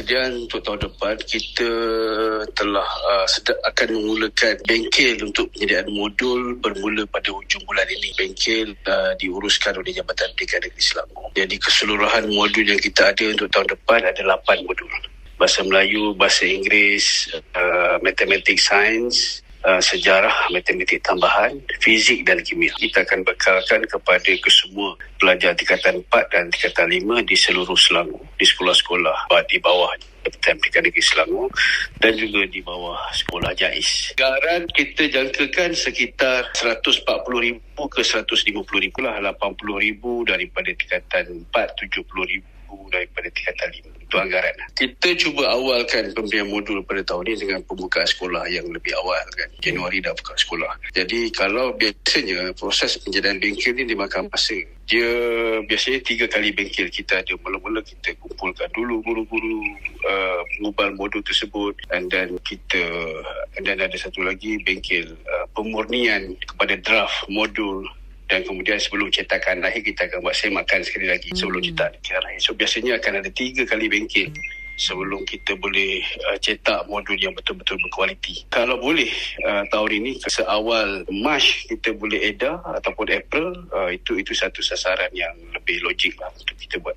persediaan untuk tahun depan kita telah uh, sedang akan memulakan bengkel untuk penyediaan modul bermula pada hujung bulan ini. Bengkel uh, diuruskan oleh Jabatan Pendidikan Negeri Selangor. Jadi keseluruhan modul yang kita ada untuk tahun depan ada 8 modul. Bahasa Melayu, Bahasa Inggeris, uh, Matematik Sains, Uh, sejarah matematik tambahan, fizik dan kimia. Kita akan bekalkan kepada kesemua pelajar tingkatan 4 dan tingkatan 5 di seluruh Selangor, di sekolah-sekolah di bawah Jabatan Pendidikan Negeri Selangor dan juga di bawah sekolah JAIS. Garan kita jangkakan sekitar 140,000 ke 150,000 lah, 80,000 daripada tingkatan 4, 70,000 daripada tingkatan 5 anggaran. Kita cuba awalkan pemberian modul pada tahun ini dengan pembukaan sekolah yang lebih awal kan. Januari dah buka sekolah. Jadi kalau biasanya proses penjadian bengkel ni dimakan masa. Dia biasanya tiga kali bengkel kita ada. Mula-mula kita kumpulkan dulu guru-guru uh, mengubal modul tersebut and then kita then ada satu lagi bengkel uh, pemurnian kepada draft modul dan kemudian sebelum cetakan lahir kita akan buat semakan sekali lagi sebelum hmm. cetakan lahir. So biasanya akan ada tiga kali bengkel sebelum kita boleh uh, cetak modul yang betul-betul berkualiti. Kalau boleh uh, tahun ini seawal Mac kita boleh edar ataupun April uh, itu itu satu sasaran yang lebih logik lah untuk kita buat.